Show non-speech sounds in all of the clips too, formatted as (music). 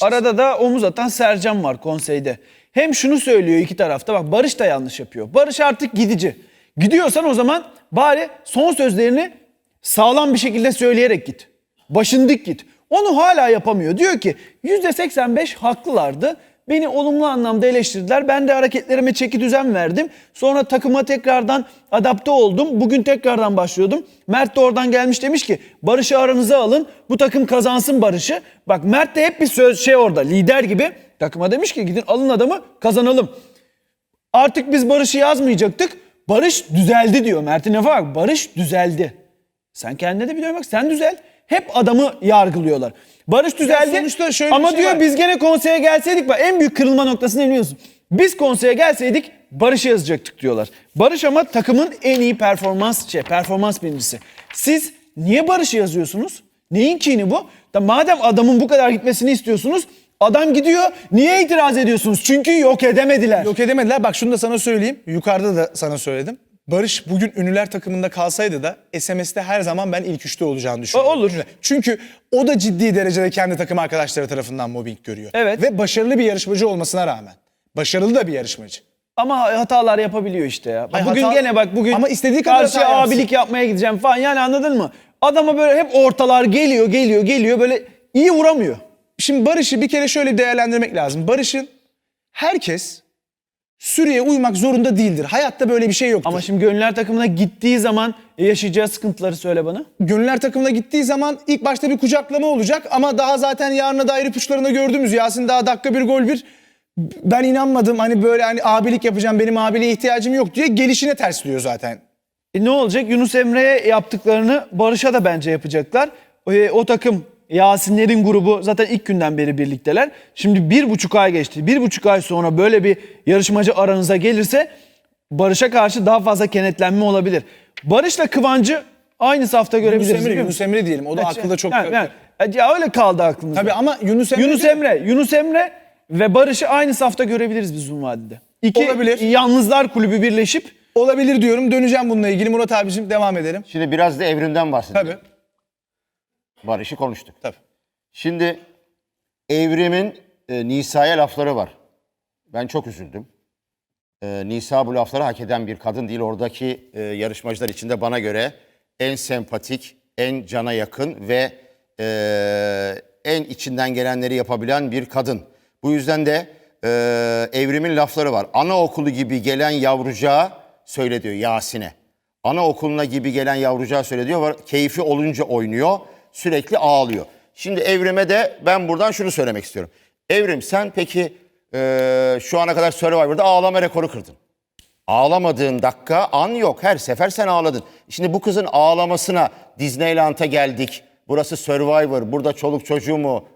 Arada da omuz atan Sercan var konseyde. Hem şunu söylüyor iki tarafta bak Barış da yanlış yapıyor. Barış artık gidici. Gidiyorsan o zaman bari son sözlerini sağlam bir şekilde söyleyerek git. Başın dik git. Onu hala yapamıyor. Diyor ki %85 haklılardı. Beni olumlu anlamda eleştirdiler. Ben de hareketlerime çeki düzen verdim. Sonra takıma tekrardan adapte oldum. Bugün tekrardan başlıyordum. Mert de oradan gelmiş demiş ki Barış'ı aranıza alın. Bu takım kazansın Barış'ı. Bak Mert de hep bir söz şey orada lider gibi. Takıma demiş ki gidin alın adamı kazanalım. Artık biz Barış'ı yazmayacaktık. Barış düzeldi diyor. Mert'in lafa bak. Barış düzeldi. Sen kendine de bir dön bak. Sen düzel. Hep adamı yargılıyorlar. Barış düzeldi. sonuçta şöyle bir ama şey diyor var. biz gene konseye gelseydik bak en büyük kırılma noktasını biliyorsun. Biz konseye gelseydik Barış'ı yazacaktık diyorlar. Barış ama takımın en iyi performans şey, performans birincisi. Siz niye Barış'ı yazıyorsunuz? Neyin kini bu? Da madem adamın bu kadar gitmesini istiyorsunuz, adam gidiyor. Niye itiraz ediyorsunuz? Çünkü yok edemediler. Yok edemediler. Bak şunu da sana söyleyeyim. Yukarıda da sana söyledim. Barış bugün ünlüler takımında kalsaydı da SMS'te her zaman ben ilk üçte olacağını düşünüyorum. O olur. Çünkü o da ciddi derecede kendi takım arkadaşları tarafından mobbing görüyor. Evet. Ve başarılı bir yarışmacı olmasına rağmen. Başarılı da bir yarışmacı. Ama hatalar yapabiliyor işte ya. Ay, bugün hata- gene bak bugün Ama istediği kadar karşıya hata yapsın. abilik yapmaya gideceğim falan yani anladın mı? Adama böyle hep ortalar geliyor geliyor geliyor böyle iyi vuramıyor. Şimdi Barış'ı bir kere şöyle değerlendirmek lazım. Barış'ın herkes süreye uymak zorunda değildir. Hayatta böyle bir şey yoktur. Ama şimdi gönüller takımına gittiği zaman yaşayacağı sıkıntıları söyle bana. Gönüller takımına gittiği zaman ilk başta bir kucaklama olacak ama daha zaten yarına dair ipuçlarında gördüğümüz Yasin daha dakika bir gol bir ben inanmadım hani böyle hani abilik yapacağım benim abiliğe ihtiyacım yok diye gelişine tersliyor zaten. E ne olacak? Yunus Emre'ye yaptıklarını Barış'a da bence yapacaklar. E, o takım Yasinlerin grubu zaten ilk günden beri birlikteler. Şimdi bir buçuk ay geçti. Bir buçuk ay sonra böyle bir yarışmacı aranıza gelirse Barış'a karşı daha fazla kenetlenme olabilir. Barış'la Kıvancı aynı safta Yunus görebiliriz. Emre, biliyor Yunus? Emre diyelim o da akılda çok... Yani, yani, ya öyle kaldı aklımızda. Tabii ama Yunus Emre... Yunus Emre, Yunus Emre ve Barış'ı aynı safta görebiliriz biz uzun vadede. İki Olabilir. yalnızlar kulübü birleşip Olabilir diyorum döneceğim bununla ilgili Murat abicim devam edelim. Şimdi biraz da evrimden bahsedelim. Tabii. Barış'ı konuştuk. Tabii. Şimdi evrimin e, Nisa'ya lafları var. Ben çok üzüldüm. E, Nisa bu lafları hak eden bir kadın değil. Oradaki e, yarışmacılar içinde bana göre en sempatik, en cana yakın ve e, en içinden gelenleri yapabilen bir kadın. Bu yüzden de e, evrimin lafları var. Anaokulu gibi gelen yavrucağa söyle diyor Yasin'e. Anaokuluna gibi gelen yavrucağa söyle diyor. Var, Keyfi olunca oynuyor. Sürekli ağlıyor. Şimdi Evrim'e de ben buradan şunu söylemek istiyorum. Evrim sen peki e, şu ana kadar Survivor'da ağlama rekoru kırdın. Ağlamadığın dakika an yok. Her sefer sen ağladın. Şimdi bu kızın ağlamasına Disneyland'a geldik. Burası Survivor. Burada çoluk çocuğu mu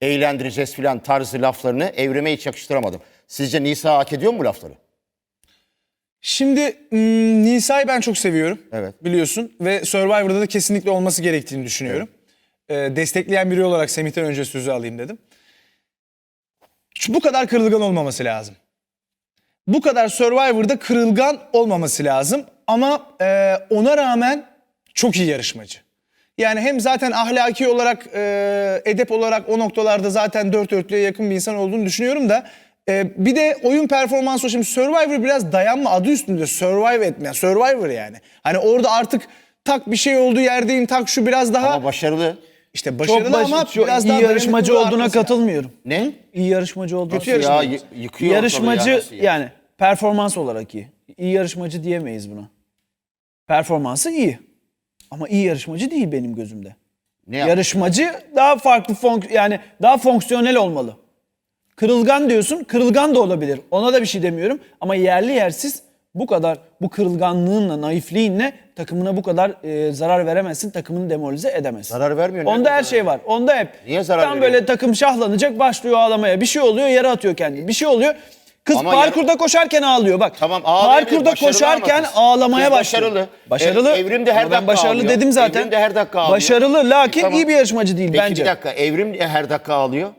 eğlendireceğiz filan tarzı laflarını evrime hiç yakıştıramadım. Sizce Nisa hak ediyor mu bu lafları? Şimdi hmm, Nisa'yı ben çok seviyorum. Evet. Biliyorsun ve Survivor'da da kesinlikle olması gerektiğini düşünüyorum. Ee, destekleyen biri olarak Semih'ten önce sözü alayım dedim. Şu- Bu kadar kırılgan olmaması lazım. Bu kadar Survivor'da kırılgan olmaması lazım ama e, ona rağmen çok iyi yarışmacı. Yani hem zaten ahlaki olarak, e, edep olarak o noktalarda zaten dört dörtlüğe yakın bir insan olduğunu düşünüyorum da e, bir de oyun performansı, şimdi Survivor biraz dayanma adı üstünde survive etmeyen, Survivor yani. Hani orada artık tak bir şey olduğu yerdeyim, tak şu biraz daha Ama başarılı. İşte başarılı çok, baş- ama çok biraz iyi daha yarışmacı dayanıklılığı olduğuna artması lazım. katılmıyorum. Ne? İyi yarışmacı olduğuna Kötü yarışmacı. Ya, y- yıkıyor yarışmacı ortalığı ya, yani performans olarak iyi. İyi yarışmacı diyemeyiz buna. Performansı iyi. Ama iyi yarışmacı değil benim gözümde. Ne yaptı? Yarışmacı daha farklı fonk yani daha fonksiyonel olmalı. Kırılgan diyorsun, kırılgan da olabilir. Ona da bir şey demiyorum ama yerli yersiz bu kadar bu kırılganlığınla, naifliğinle takımına bu kadar e, zarar veremezsin, takımını demoralize edemezsin. Zarar vermiyor. Onda her şey var. Onda hep. Niye zarar Tam veriyor? böyle takım şahlanacak, başlıyor ağlamaya. Bir şey oluyor, yere atıyor kendini. Bir şey oluyor. Kız Ama parkurda koşarken ağlıyor bak. Tamam ağlayabilir, Parkurda başarılı koşarken ama kız. ağlamaya Kız başlıyor. Başarılı. Başarılı. Ev- Evrim de her Ama ben dakika başarılı ağlıyor. dedim zaten. Evrim de her dakika ağlıyor. Başarılı lakin Tamam. iyi bir yarışmacı değil Peki bence. bir dakika Evrim her dakika ağlıyor.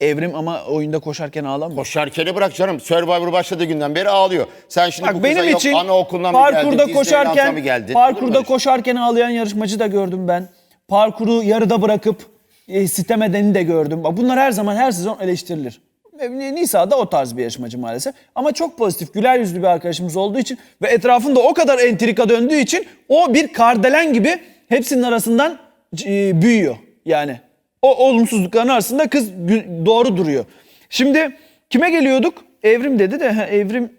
Evrim ama oyunda koşarken ağlamıyor. Koşarkeni bırak canım. Survivor başladığı günden beri ağlıyor. Sen şimdi bu Bak kıza benim yok için anaokulundan mı geldin, parkurda koşarken mı geldin? Olur mu parkurda öyle şey? koşarken ağlayan yarışmacı da gördüm ben. Parkuru yarıda bırakıp e, sitem edeni de gördüm. Bak bunlar her zaman her sezon eleştirilir. E, Nisa da o tarz bir yarışmacı maalesef. Ama çok pozitif, güler yüzlü bir arkadaşımız olduğu için ve etrafında o kadar entrika döndüğü için o bir kardelen gibi hepsinin arasından e, büyüyor. Yani o olumsuzlukların arasında kız doğru duruyor. Şimdi kime geliyorduk? Evrim dedi de ha, Evrim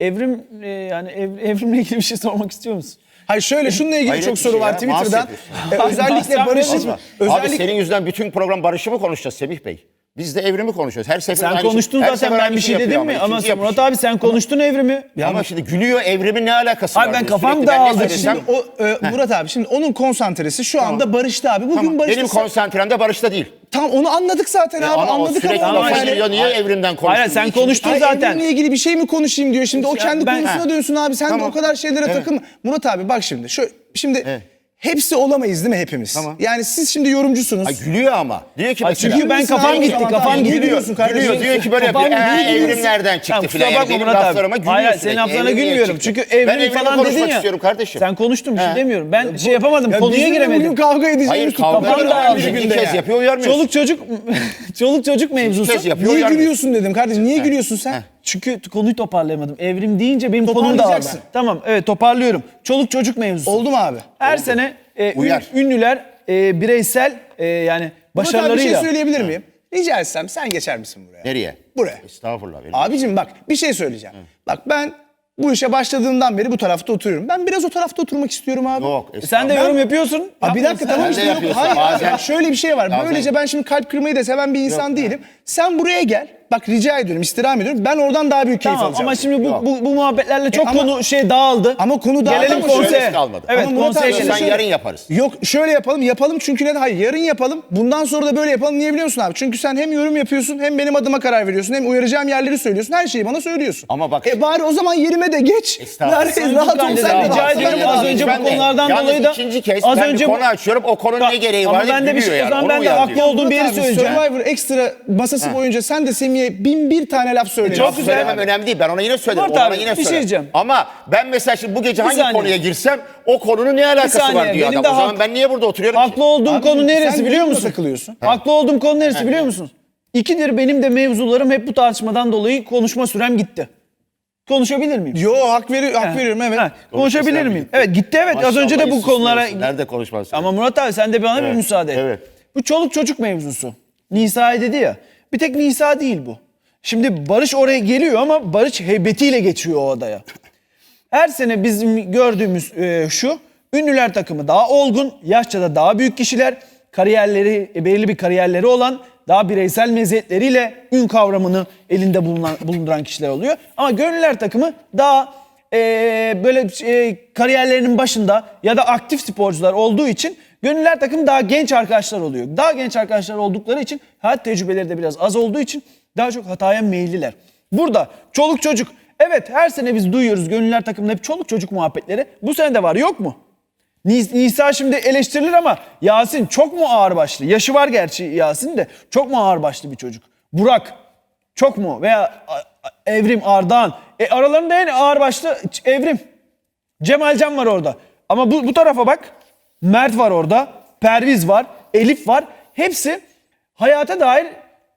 Evrim e, yani ev, (laughs) evrimle ilgili bir şey sormak istiyor musun? Hayır şöyle şununla ilgili Hayret çok soru şey var ya, Twitter'dan. bahsediyorsun. E, özellikle Barış'ın bilirsin. Abi özellikle senin yüzünden bütün program barışı mı konuşacağız Semih Bey? Biz de evrimi konuşuyoruz. Her sefer Sen aynı konuştun şey- zaten ben bir şey dedim mi? Ama ikinci Murat abi sen konuştun evrimi. Ama şimdi gülüyor evrimin ne alakası Abi var? ben kafam Sürekli dağıldı. Şimdi o e, Murat abi şimdi onun konsantresi şu anda Barış'ta abi. Bugün Tamam, Barış'ta Benim konsantrem de barışta değil. tam onu anladık zaten Ya abi ama anladık sürekli ama lafa yani-. Niye evrimden konuştun? Hayır, sen konuştun Ay, zaten. evrimle ilgili bir şey mi konuşayım diyor. Şimdi o Ya kendi ben- konusuna dönsün abi. Sen de Tamam. o kadar şeylere takılma. Murat abi bak şimdi. Şu, şimdi. Hepsi olamayız değil mi hepimiz? Tamam. Yani siz şimdi yorumcusunuz. Ay gülüyor ama. Diyor ki Ay, mesela. çünkü ben kafam gitti, tamam, kafam tamam. gitti. Gülüyor, Gülüyorsun kardeşim. gülüyor. Diyor ki böyle Kafam yapıyor. niye Ee, gülüyorsun? evrim nereden çıktı Tamam, filan. kusura bakma Benim Murat abi. laflarıma gülüyor Hayır, sürekli. senin laflarına Evrim niye gülmüyorum. çıktı? Çünkü evrim ben falan dedin konuşmak ya. istiyorum kardeşim. Sen konuştun bir şey He. demiyorum. Ben şey yapamadım. Ya konuya giremedim. Bugün kavga edeceğimiz Hayır kavga kafam dağıldı günde kez ya. yapıyor uyarmıyorsun. Çoluk çocuk (laughs) çoluk çocuk mevzusu. kez yapıyor. Niye uyarmıyor. gülüyorsun dedim kardeşim. Niye gülüyorsun sen? Çünkü konuyu toparlayamadım. Evrim deyince benim konum dağıldı. Toparlayacaksın. Tamam evet toparlıyorum. Çoluk çocuk mevzusu. Oldu mu abi? Her sene e, ün- Uyar. ünlüler e, bireysel e, yani Murat abi bir başarılarıyla. şey söyleyebilir miyim? Rica etsem sen geçer misin buraya? Nereye? Buraya. Estağfurullah. benim- Abicim bak bir şey söyleyeceğim. Bak ben bu işe başladığımdan beri bu tarafta oturuyorum. Ben biraz o tarafta oturmak istiyorum abi. Yok. Sen de estağfurullah. yorum yapıyorsun. Abi bir dakika tamam Sen de işte yok. yapıyorsun. Hayır Bazen- şöyle bir şey var. Bazen- Böylece ben şimdi kalp kırmayı da seven bir insan değilim. Sen buraya gel. Bak rica ediyorum, istirham ediyorum. Ben oradan daha büyük keyif Tamam alacağım. ama şimdi bu, bu, bu muhabbetlerle çok ama- konu şey dağıldı. Ama konu dağıldı Gelelim ama konseye. şöylesi kalmadı. Evet Ama Murat konseye abi, gelelim. Sen yarın yaparız. Yok şöyle yapalım yapalım çünkü neden? Hayır yarın yapalım. Bundan sonra da böyle yapalım. Niye biliyor musun abi? Çünkü sen hem yorum yapıyorsun hem benim adıma karar veriyorsun hem uyaracağım yerleri söylüyorsun. Her şeyi bana söylüyorsun. Ama bak- E bari o zaman yerime de geç. Estağfurullah. Rahat- ol sen de. rica rahat ol. ediyorum. Ben de Az rahat- önce bu Ben de- konulardan Yalnız dolayı da ikinci kez az ben önce bu- konu açıyorum. O konunun ne gereği Ama var ben de bir şey, gülüyor o yani. zaman Onu ben de uyar haklı diyor. olduğum bir yeri Murat abi, söyleyeceğim. Survivor ekstra masası boyunca sen de Semih'e bin bir tane laf söyledin. Çok güzel. Söylemem önemli değil. Ben ona yine söylerim. Murat o bana abi, yine bir şey söyler. diyeceğim. Ama ben mesela şimdi bu gece hangi saniye. konuya girsem o konunun ne alakası saniye, var diyor benim adam. de O zaman hak- ben niye burada oturuyorum ki? Haklı olduğum konu neresi sen biliyor musun? takılıyorsun. Haklı olduğum konu neresi biliyor musunuz? İkidir benim de mevzularım hep bu tartışmadan dolayı konuşma sürem gitti. Konuşabilir miyim? Yo hak, veri, hak veriyorum evet. Ha, konuşabilir miyim? Evet gitti evet. Az önce de bu konulara... Nerede konuşmazsın? Ama Murat abi sen de bana bir müsaade et. evet. Bu çoluk çocuk mevzusu. Nisa'ya dedi ya. Bir tek Nisa değil bu. Şimdi Barış oraya geliyor ama Barış heybetiyle geçiyor o adaya. Her sene bizim gördüğümüz e, şu. Ünlüler takımı daha olgun, yaşça da daha büyük kişiler, kariyerleri, e, belirli bir kariyerleri olan, daha bireysel meziyetleriyle ün kavramını elinde bulunan, bulunduran kişiler oluyor. Ama gönüller takımı daha e, böyle e, kariyerlerinin başında ya da aktif sporcular olduğu için gönüller takımı daha genç arkadaşlar oluyor. Daha genç arkadaşlar oldukları için hayat tecrübeleri de biraz az olduğu için daha çok hataya meyilliler. Burada çoluk çocuk evet her sene biz duyuyoruz gönüller takımında hep çoluk çocuk muhabbetleri. Bu sene de var yok mu? Nis- Nisa şimdi eleştirilir ama Yasin çok mu ağırbaşlı? Yaşı var gerçi Yasin de çok mu ağırbaşlı bir çocuk? Burak çok mu? Veya Evrim Ardahan. E aralarında en ağırbaşlı Evrim. Cemalcan var orada. Ama bu, bu tarafa bak. Mert var orada. Perviz var. Elif var. Hepsi hayata dair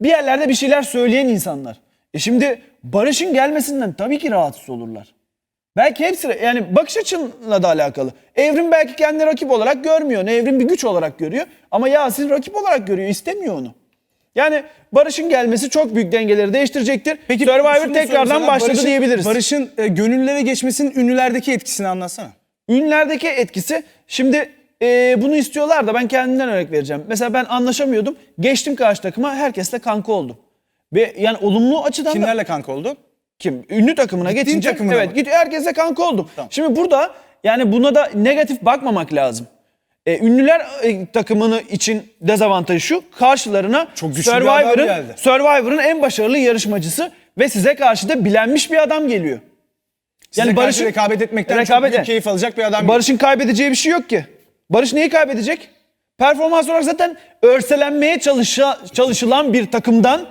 bir yerlerde bir şeyler söyleyen insanlar. E şimdi Barış'ın gelmesinden tabii ki rahatsız olurlar. Belki hepsi yani bakış açınla da alakalı. Evrim belki kendini rakip olarak görmüyor. Evrim bir güç olarak görüyor. Ama Yasin rakip olarak görüyor. istemiyor onu. Yani Barış'ın gelmesi çok büyük dengeleri değiştirecektir. Peki Survivor tekrardan başladı Barış'ın- diyebiliriz. Barış'ın e, gönüllere geçmesinin ünlülerdeki etkisini anlatsana. Ünlerdeki etkisi şimdi e, bunu istiyorlar da ben kendimden örnek vereceğim. Mesela ben anlaşamıyordum. Geçtim karşı takıma herkesle kanka oldum. Ve yani olumlu açıdan da Kimlerle kanka oldun? kim? Ünlü takımına Gittiğin geçince takımına evet git herkese kanka oldum. Şimdi burada yani buna da negatif bakmamak lazım. E, ünlüler e, takımını için dezavantajı şu. Karşılarına Çok güçlü bir adam Survivor'ın geldi. Survivor'ın en başarılı yarışmacısı ve size karşı da bilenmiş bir adam geliyor. Size yani karşı rekabet etmekten çok rekabet- büyük keyif alacak bir adam. Barış'ın kaybedeceği bir şey yok ki. Barış neyi kaybedecek? Performans olarak zaten örselenmeye çalışa, çalışılan bir takımdan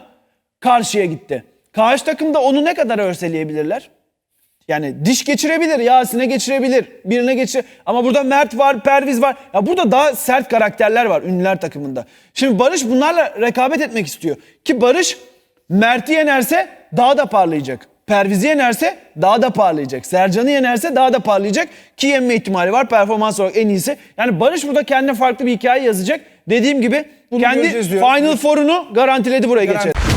karşıya gitti. Karşı takımda onu ne kadar örseleyebilirler? Yani diş geçirebilir, Yasin'e geçirebilir, birine geçir. Ama burada Mert var, Perviz var. Ya burada daha sert karakterler var ünlüler takımında. Şimdi Barış bunlarla rekabet etmek istiyor. Ki Barış Mert'i yenerse daha da parlayacak. Perviz'i yenerse daha da parlayacak. Sercan'ı yenerse daha da parlayacak. Ki yenme ihtimali var performans olarak en iyisi. Yani Barış burada kendine farklı bir hikaye yazacak. Dediğim gibi kendi göreceğiz diyorum. Final Four'unu garantiledi buraya Garanti-.